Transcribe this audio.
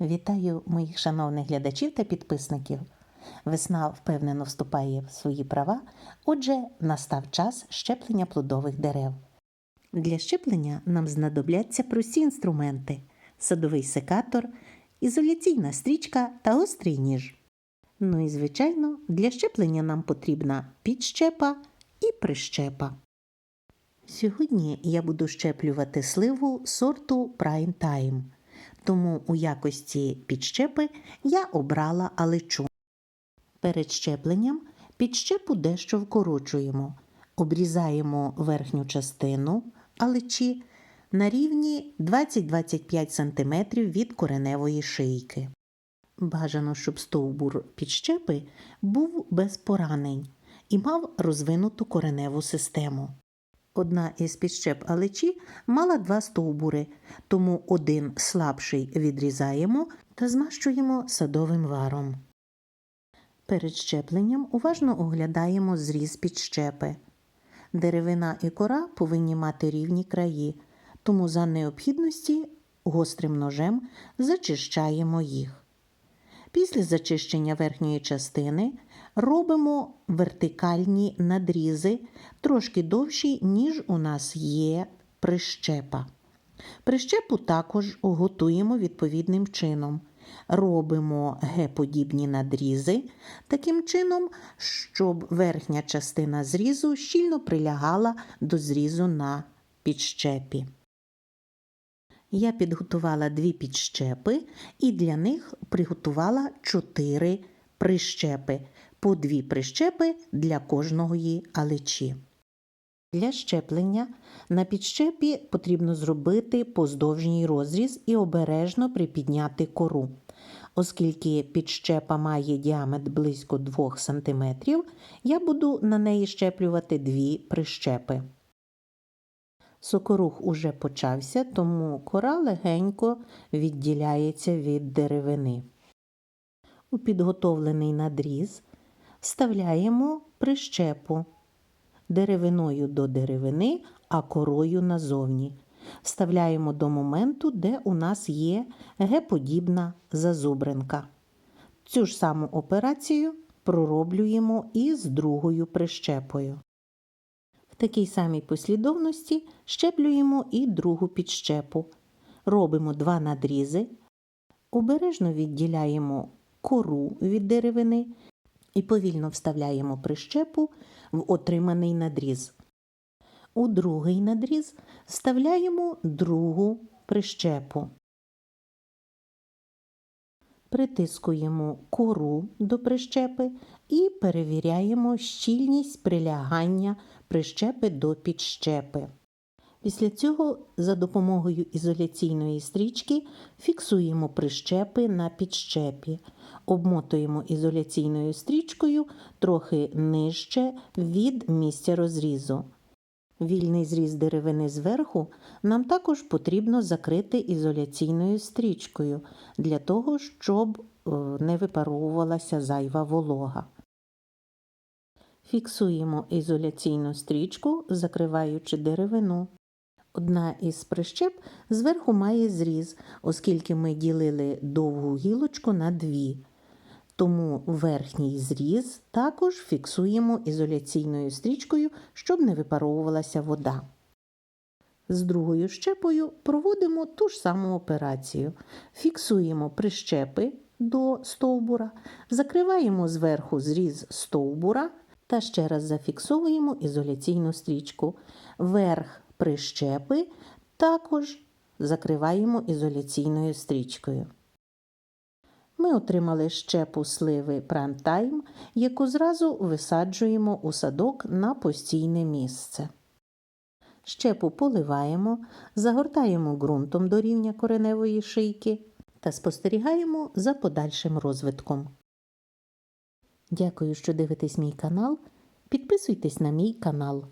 Вітаю моїх шановних глядачів та підписників. Весна впевнено вступає в свої права, отже, настав час щеплення плодових дерев. Для щеплення нам знадобляться прості інструменти: садовий секатор, ізоляційна стрічка та гострий ніж. Ну і, звичайно, для щеплення нам потрібна підщепа і прищепа. Сьогодні я буду щеплювати сливу сорту Prime Time, тому у якості підщепи я обрала алечу. Перед щепленням підщепу дещо вкорочуємо, обрізаємо верхню частину алечі на рівні 20-25 см від кореневої шийки. Бажано, щоб стовбур підщепи був без поранень і мав розвинуту кореневу систему. Одна із підщеп алечі мала два стовбури, тому один слабший відрізаємо та змащуємо садовим варом. Перед щепленням уважно оглядаємо зріз підщепи. Деревина і кора повинні мати рівні краї, тому за необхідності гострим ножем зачищаємо їх. Після зачищення верхньої частини робимо вертикальні надрізи, трошки довші, ніж у нас є прищепа. Прищепу також готуємо відповідним чином. Робимо Г-подібні надрізи таким чином, щоб верхня частина зрізу щільно прилягала до зрізу на підщепі. Я підготувала дві підщепи і для них приготувала чотири прищепи, по дві прищепи для кожної алечі. Для щеплення на підщепі потрібно зробити поздовжній розріз і обережно припідняти кору. Оскільки підщепа має діаметр близько 2 см, я буду на неї щеплювати дві прищепи. Сокорух уже почався, тому кора легенько відділяється від деревини. У підготовлений надріз вставляємо прищепу деревиною до деревини, а корою назовні. Вставляємо до моменту, де у нас є Г-подібна зазубринка. Цю ж саму операцію пророблюємо і з другою прищепою. В такій самій послідовності щеплюємо і другу підщепу. Робимо два надрізи, обережно відділяємо кору від деревини і повільно вставляємо прищепу в отриманий надріз. У другий надріз вставляємо другу прищепу. Притискуємо кору до прищепи і перевіряємо щільність прилягання прищепи до підщепи. Після цього за допомогою ізоляційної стрічки фіксуємо прищепи на підщепі, обмотуємо ізоляційною стрічкою трохи нижче від місця розрізу. Вільний зріз деревини зверху нам також потрібно закрити ізоляційною стрічкою для того, щоб е, не випаровувалася зайва волога. Фіксуємо ізоляційну стрічку, закриваючи деревину. Одна із прищеп зверху має зріз, оскільки ми ділили довгу гілочку на дві. Тому верхній зріз також фіксуємо ізоляційною стрічкою, щоб не випаровувалася вода. З другою щепою проводимо ту ж саму операцію. Фіксуємо прищепи до стовбура, закриваємо зверху зріз стовбура та ще раз зафіксовуємо ізоляційну стрічку. Верх прищепи також закриваємо ізоляційною стрічкою. Ми отримали щепу сливи Time, яку зразу висаджуємо у садок на постійне місце. Щепу поливаємо, загортаємо ґрунтом до рівня кореневої шийки та спостерігаємо за подальшим розвитком. Дякую, що дивитесь мій канал. Підписуйтесь на мій канал.